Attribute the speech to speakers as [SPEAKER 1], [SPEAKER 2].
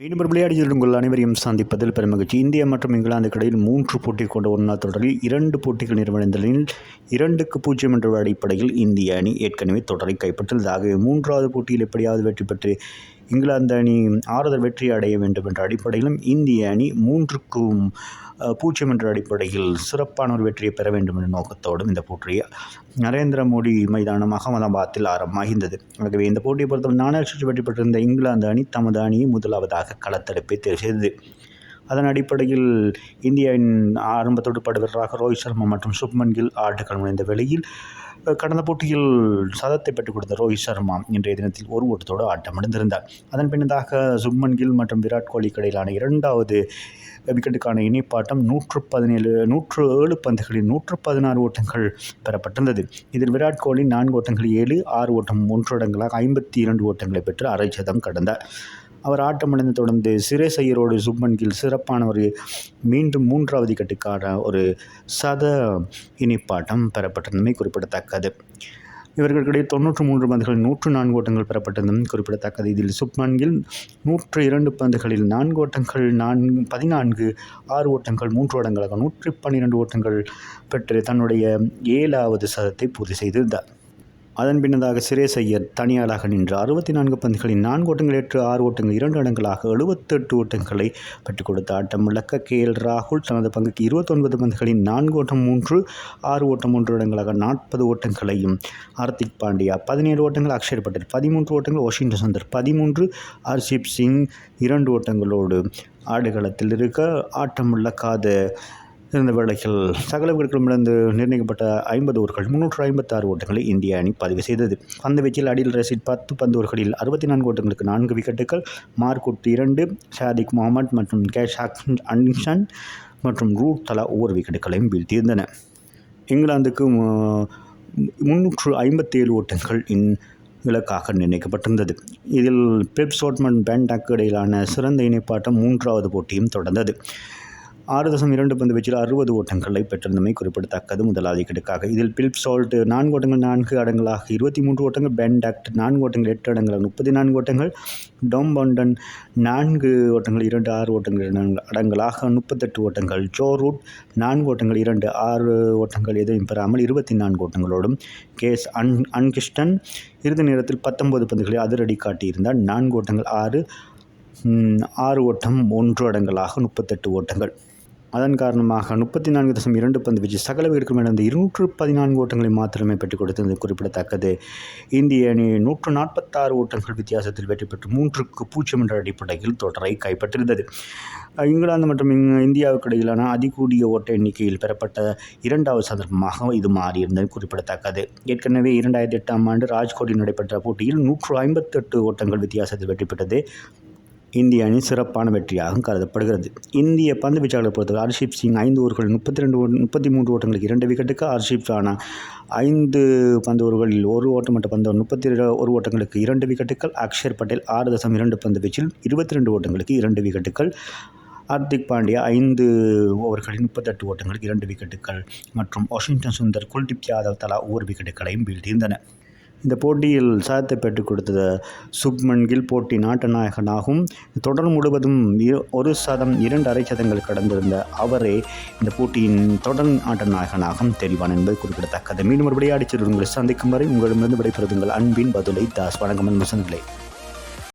[SPEAKER 1] மீண்டும் ஒரு விளையாடி உங்கள் அனைவரையும் சந்திப்பதில் பெருமகிழ்ச்சி இந்தியா மற்றும் இங்கிலாந்துக்கு இடையில் மூன்று போட்டி கொண்ட ஒரு நாள் தொடரில் இரண்டு போட்டிகள் நிறைவடைந்த நிலையில் இரண்டுக்கு பூஜ்ஜியம் என்ற அடிப்படையில் இந்திய அணி ஏற்கனவே தொடரை கைப்பற்றுள்ளது ஆகவே மூன்றாவது போட்டியில் எப்படியாவது வெற்றி பெற்று இங்கிலாந்து அணி ஆறுதல் வெற்றி அடைய வேண்டும் என்ற அடிப்படையிலும் இந்திய அணி மூன்றுக்கும் பூஜ்ஜியம் என்ற அடிப்படையில் சிறப்பான ஒரு வெற்றியை பெற வேண்டும் என்ற நோக்கத்தோடும் இந்த போட்டியை நரேந்திர மோடி மைதானம் அகமதாபாத்தில் ஆரம்பமாகின்றது ஆகவே இந்த போட்டியை பொறுத்தவரை நாணய சுற்று வெற்றி பெற்றிருந்த இங்கிலாந்து அணி தமது அணியை முதலாவதாக களத்தடுப்பை தேர்வு செய்தது. அதன் அடிப்படையில் இந்தியாவின் ஆரம்பத்தோடு படுவீரராக ரோஹித் சர்மா மற்றும் சுப்மன் கில் ஆட்டக்களம் இணைந்த வேளையில் கடந்த போட்டியில் சதத்தை பெற்றுக் கொடுத்த ரோஹித் சர்மா இன்றைய தினத்தில் ஒரு ஓட்டத்தோடு ஆட்டமிழந்திருந்தார் அதன் பின்னதாக சுப்மன் கில் மற்றும் விராட் கோலிக்கு இடையிலான இரண்டாவது விக்கெட்டுக்கான இணைப்பாட்டம் நூற்று பதினேழு நூற்று ஏழு பந்துகளில் நூற்று பதினாறு ஓட்டங்கள் பெறப்பட்டிருந்தது. இதில் விராட் கோலி நான்கு ஓட்டங்கள் ஏழு ஆறு ஓட்டம் ஒன்று இடங்களாக ஐம்பத்தி இரண்டு ஓட்டங்களை பெற்று அரை சதம் கடந்தார். அவர் ஆட்டமடைந்து தொடர்ந்து சிரேஸ் ஐயரோடு சுப்மன் கில் சிறப்பான ஒரு மீண்டும் மூன்றாவது கட்டுக்கான ஒரு சத இனிப்பாட்டம் பெறப்பட்டிருந்தமை குறிப்பிடத்தக்கது. இவர்களுக்கிடையே தொண்ணூற்று மூன்று பந்துகளில் நூற்று நான்கு ஓட்டங்கள் பெறப்பட்டதும் குறிப்பிடத்தக்கது. இதில் சுப்மன்கில் நூற்று இரண்டு பந்துகளில் நான்கு ஓட்டங்கள் நான்கு பதினான்கு ஆறு ஓட்டங்கள் மூன்று ஓட்டங்களாக நூற்றி பன்னிரெண்டு ஓட்டங்கள் பெற்று தன்னுடைய ஏழாவது சதத்தை பூர்த்தி செய்திருந்தார். அதன் பின்னதாக சிரேஸ் ஐயர் தனியாளாக நின்று அறுபத்தி நான்கு பந்துகளில் நான்கு ஓட்டங்கள் ஏற்று ஆறு ஓட்டங்கள் இரண்டு இடங்களாக எழுபத்தெட்டு ஓட்டங்களை பெற்றுக் கொடுத்த ஆட்டம். இழக்க கே. எல். ராகுல் தனது பங்குக்கு இருபத்தொன்பது பந்துகளில் நான்கு ஓட்டம் மூன்று ஆறு ஓட்டம் மூன்று இடங்களாக நாற்பது ஓட்டங்களையும். ஹார்திக் பாண்டியா பதினேழு ஓட்டங்கள் அக்ஷர் பட்டேல் பதிமூன்று ஓட்டங்கள் வாஷிங்டன் சுந்தர் பதிமூன்று ஹர்ஷிப் சிங் இரண்டு ஓட்டங்களோடு ஆடுகளத்தில் இருக்க ஆட்டம் இழக்காத இருந்த வேளையில் சகல விக்கெட்டுகளிடமிருந்து நிர்ணயிக்கப்பட்ட ஐம்பது ஓவர்கள் முன்னூற்று ஐம்பத்தாறு ஓட்டங்களை இந்திய அணி பதிவு செய்தது. அந்த வீச்சில் அடில் ரஷீத் பத்து பந்து ஓர்களில் அறுபத்தி நான்கு ஓட்டங்களுக்கு நான்கு விக்கெட்டுகள் மார்க்குட் இரண்டு ஷாதிக் முகமது மற்றும் கேஷ் அன்ஷன் மற்றும் ரூட் தலா ஒவ்வொரு விக்கெட்டுகளையும் வீழ்த்தியிருந்தன. இங்கிலாந்துக்கு முன்னூற்று ஐம்பத்தேழு ஓட்டங்கள் இன் இலக்காக நிர்ணயிக்கப்பட்டிருந்தது. இதில் பெப் சோட்மன் பேண்டாக்கு இடையிலான சிறந்த இணைப்பாட்டம் மூன்றாவது போட்டியும் தொடர்ந்தது. ஆறு தசம் இரண்டு பந்து வீச்சில் அறுபது ஓட்டங்களை பெற்றிருந்தமை குறிப்பிடத்தக்கது. முதலாவது இதில் பிலிப் சால்ட் நான்கு ஓட்டங்கள் நான்கு அடங்களாக இருபத்தி மூன்று ஓட்டங்கள் பென்டாக்ட் நான்கு ஓட்டங்கள் எட்டு அடங்களாக முப்பத்தி நான்கு ஓட்டங்கள் டொம் பாண்டன் நான்கு ஓட்டங்கள் இரண்டு ஆறு ஓட்டங்கள் இரண்டு அடங்களாக முப்பத்தெட்டு ஓட்டங்கள் ஜோ ரூட் நான்கு ஓட்டங்கள் இரண்டு ஆறு ஓட்டங்கள் எதையும் பெறாமல் இருபத்தி நான்கு ஓட்டங்களோடும் கேஸ் அன் அன்கிஸ்டன் இறுதி நேரத்தில் பத்தொன்பது பந்துகளை அதிரடி காட்டியிருந்தால் நான்கு ஓட்டங்கள் ஆறு ஆறு ஓட்டம் ஒன்று அடங்கலாக முப்பத்தெட்டு ஓட்டங்கள். அதன் காரணமாக முப்பத்தி நான்கு தசம் இரண்டு பந்து வீச்சு சகல வீடுக்கும் இழந்து இருநூற்று பதினான்கு ஓட்டங்களை மாத்திரமே பெற்றுக் கொடுத்தது குறிப்பிடத்தக்கது. இந்திய அணி நூற்று நாற்பத்தாறு ஓட்டங்கள் வித்தியாசத்தில் வெற்றி பெற்று மூன்றுக்கு பூஜ்ஜியம் என்ற அடிப்படையில் தொடரை கைப்பற்றிருந்தது இங்கிலாந்து மற்றும் இந்தியாவுக்கு இடையிலான அதிகூடிய ஓட்ட எண்ணிக்கையில் பெறப்பட்ட இரண்டாவது சந்தர்ப்பமாக இது மாறியிருந்தது குறிப்பிடத்தக்கது. ஏற்கனவே இரண்டாயிரத்தி எட்டாம் ஆண்டு ராஜ்கோட்டில் நடைபெற்ற போட்டியில் நூற்று ஐம்பத்தெட்டு ஓட்டங்கள் வித்தியாசத்தில் வெற்றி பெற்றது. இந்திய அணி சிறப்பான வெற்றியாக கருதப்படுகிறது. இந்திய பந்து வீச்சாளர் பொறுத்தவரை ஹர்ஷிப் சிங் ஐந்து ஓவர்களில் முப்பத்தி ரெண்டு முப்பத்தி மூன்று ஓட்டங்களுக்கு இரண்டு விக்கெட்டுக்கு ஹர்ஷிப் ராணா ஐந்து பந்து ஓவர்களில் ஒரு ஓட்டம் மற்ற பந்து முப்பத்தி ஒரு ஓட்டங்களுக்கு இரண்டு விக்கெட்டுகள். அக்ஷர் பட்டேல் ஆறு தசம் இரண்டு பந்து வீச்சில் இருபத்தி ரெண்டு ஓட்டங்களுக்கு இரண்டு விக்கெட்டுகள். ஹார்திக் பாண்டியா ஐந்து ஓவர்களில் முப்பத்தெட்டு ஓட்டங்களுக்கு இரண்டு விக்கெட்டுகள். மற்றும் வாஷிங்டன் சுந்தர் குல்தீப் யாதவ் தலா ஒவ்வொரு விக்கெட்டுகளையும் வீழ்த்தியிருந்தன இந்த போட்டியில் சாதத்தை பெற்றுக் கொடுத்த சுப்மன் கில் போட்டி நாட்டு நாயகனாகும் தொடர் முழுவதும் இரு- ஒரு சதம் இரண்டு அரை சதங்கள் கடந்திருந்த அவரே இந்த போட்டியின் தொடர் ஆட்ட நாயகனாகவும் தெரிவான் என்பது குறிப்பிடத்தக்கது. மீண்டும் ஒரு அடிச்சிருந்த உங்களை சந்திக்கும் வரை உங்களிடமிருந்து விடைபெறுது உங்கள் அன்பின் பதுலை தாஸ். வணக்கம் அன்பு சொந்தங்களே.